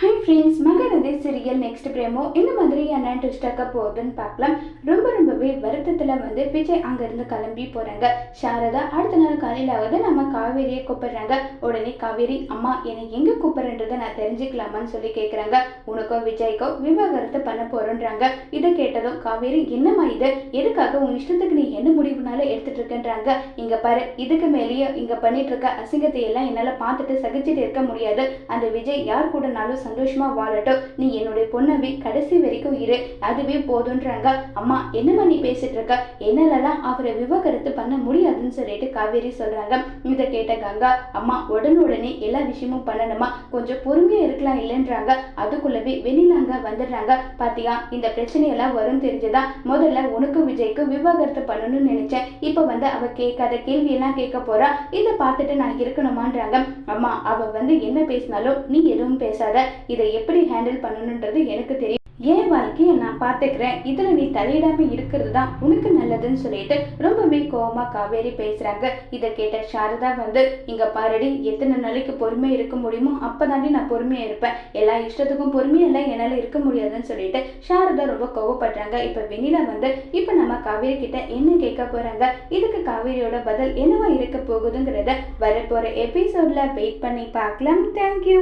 Hi friends Maharathi serial next promo இந்த மாதிரியான ட்விஸ்டாக்க போகுதுன்னு பார்க்கலாம். ரொம்ப ரொம்பவே வருத்தத்தில் வந்து விஜய் அங்கேருந்து கிளம்பி போகிறாங்க சாரதா அடுத்த நாள் காலையிலாவது நம்ம காவேரியை கூப்பிடுறாங்க. உடனே காவேரி அம்மா என்னை எங்கே கூப்பிட்றன்றதை நான் தெரிஞ்சுக்கலாமான்னு சொல்லி கேட்குறாங்க உனக்கோ விஜய்க்கோ விவாகரத்து பண்ண போகிறோன்றாங்க இதை கேட்டதும் காவேரி என்னம்மா இது? எதுக்காக உன் இஷ்டத்துக்கு நீ என்ன முடிவுனாலும் எடுத்துட்டு இருக்கேன்றாங்க இங்க பாரு இதுக்கு மேலேயே இங்க பண்ணிட்டு இருக்க அசிங்கத்தை எல்லாம் என்னால பார்த்துட்டு சகிச்சுட்டு இருக்க முடியாது. அந்த விஜய் யார் கூடனாலும் சந்தோஷமா வாழட்டும். நீ என்னுடைய பொண்ணவி கடைசி வரைக்கும் இரு. அதுவே போதுன்றாங்க. அம்மா என்னம்மா நீ பேசிட்டு இருக்க என்னாலலாம் அவரை விவாகரத்து பண்ண முடியாதுன்னு சொல்லிட்டு காவேரி சொல்றாங்க. இதை கேட்ட கங்கா அம்மா உடனே எல்லா விஷயமும் பண்ணணுமா? கொஞ்சம் பொறுமையா இருக்கலாம் இல்லைன்றாங்க. அதுக்குள்ளவே வெண்ணிலாங்க வந்துடுறாங்க. பாத்தியா இந்த பிரச்சனையெல்லாம் வரும் தெரிஞ்சுதான் முதல்ல உனக்கும் விஜய்க்கும் விவாகரத்து பண்ணணும்னு நினைச்சேன். இப்போ வந்து அவ கேட்காத கேள்வியெல்லாம் கேட்க போறா. இதை பார்த்துட்டு நான் இருக்கணுமான்றாங்க. அம்மா அவ வந்து என்ன பேசினாலும் நீ எதுவும் பேசாத. இதை எப்படி ஹேண்டில் பண்ணணுன்றது எனக்கு தெரியும். என் வாழ்க்கையை நான் பார்த்துக்கிறேன். இதில் நீ தலையிடாமல் இருக்கிறது தான் உனக்கு நல்லதுன்னு சொல்லிட்டு ரொம்பவே கோபமாக காவேரி பேசுகிறாங்க இதை கேட்ட சாரதா வந்து இங்கே பாருடி எத்தனை நாளைக்கு பொறுமையாக இருக்க முடியுமோ அப்பதாண்டி நான் பொறுமையாக இருப்பேன். எல்லா இஷ்டத்துக்கும் பொறுமையெல்லாம் என்னால் இருக்க முடியாதுன்னு சொல்லிட்டு சாரதா ரொம்ப கோவப்படுறாங்க. இப்போ வெண்ணிலா வந்து இப்போ நம்ம காவேரி கிட்ட என்ன கேட்க போகிறாங்க இதுக்கு காவேரியோட பதில் என்னவா இருக்க போகுதுங்கிறத வரப்போகிற எபிசோடில் வெயிட் பண்ணி பார்க்கலாம். தேங்க்யூ